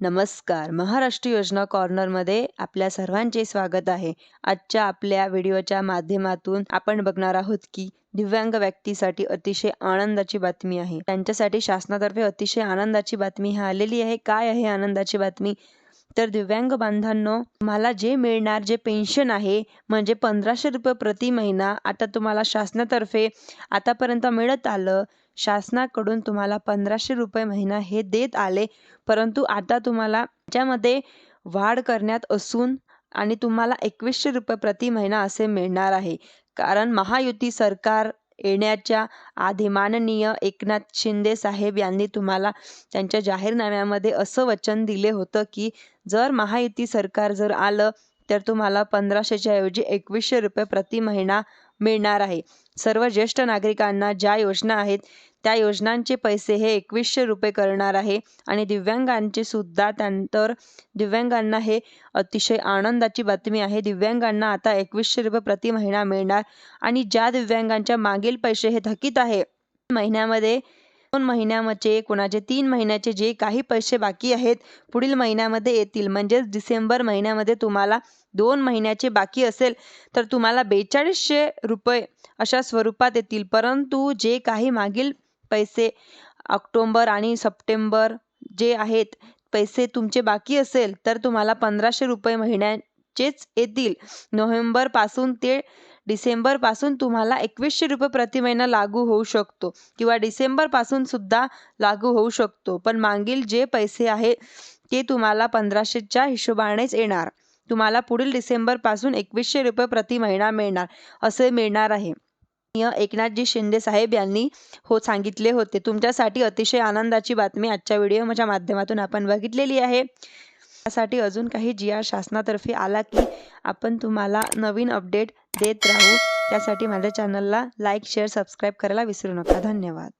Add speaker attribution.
Speaker 1: नमस्कार. महाराष्ट्र योजना कॉर्नरमध्ये आपल्या सर्वांचे स्वागत आहे. आजच्या आपल्या व्हिडिओच्या माध्यमातून आपण बघणार आहोत की दिव्यांग व्यक्तीसाठी अतिशय आनंदाची बातमी आहे. त्यांच्यासाठी शासनातर्फे अतिशय आनंदाची बातमी ही आलेली आहे. काय आहे आनंदाची बातमी? तर दिव्यांग बांधवांनो तुम्हाला जे मिळणार जे पेन्शन आहे म्हणजे पंधराशे रुपये प्रति महिना आता तुम्हाला शासनातर्फे आतापर्यंत मिळत आलं शासनाकडून तुम्हाला पंधराशे रुपये महिना हे देत आले परंतु आता तुम्हाला त्यामध्ये वाढ करण्यात असून आणि तुम्हाला एकवीसशे रुपये प्रति महिना असे मिळणार आहे. कारण महायुती सरकार येण्याच्या आधी माननीय एकनाथ शिंदे साहेब यांनी तुम्हाला त्यांच्या जाहीरनाम्यामध्ये असं वचन दिले होतं की जर महायुती सरकार जर आलं तर तुम्हाला पंधराशेच्या ऐवजी एकवीसशे रुपये प्रति महिना मिळणार आहे. सर्व ज्येष्ठ नागरिकांना ज्या योजना आहेत त्या योजनांचे पैसे हे एकवीसशे रुपये करणार आहे आणि दिव्यांगांचे सुद्धा त्यानंतर दिव्यांगांना हे अतिशय आनंदाची बातमी आहे. दिव्यांगांना आता एकवीसशे रुपये प्रति महिना मिळणार आणि ज्या दिव्यांगांच्या मागील पैसे हे थकीत आहे महिन्यामध्ये दोन महिन्यामध्ये कोणाचे तीन महिन्याचे जे काही पैसे बाकी आहेत पुढील महिन्यामध्ये येतील. म्हणजेच डिसेंबर महिन्यामध्ये तुम्हाला दोन महिन्याचे बाकी असेल तर तुम्हाला बेचाळीसशे रुपये अशा स्वरूपात येतील. परंतु जे काही मागील पैसे ऑक्टोंबर आणि सप्टेंबर जे आहेत पैसे तुमचे बाकी असेल तर तुम्हाला पंधराशे रुपये महिन्याचेच येतील. नोव्हेंबरपासून ते डिसेंबरपासून तुम्हाला एकवीसशे रुपये प्रति महिना लागू होऊ शकतो किंवा डिसेंबरपासून सुद्धा लागू होऊ शकतो. पण मागील जे पैसे आहे ते तुम्हाला पंधराशेच्या हिशोबानेच येणार. तुम्हाला पुढील डिसेंबरपासून एकवीसशे रुपये प्रति महिना मिळणार. असे मिळणार आहे. एकनाथजी शिंदे साहेब यांनी हो सांगितले होते. तुमच्यासाठी अतिशय आनंदाची बातमी आजच्या व्हिडिओच्या माध्यमातून आपण बघितलेली आहे. त्यासाठी अजून काही जी आर शासनातर्फे आला की आपण तुम्हाला नवीन अपडेट देत राहू. त्यासाठी माझ्या चॅनलला लाईक शेअर सबस्क्राईब करायला विसरू नका. धन्यवाद.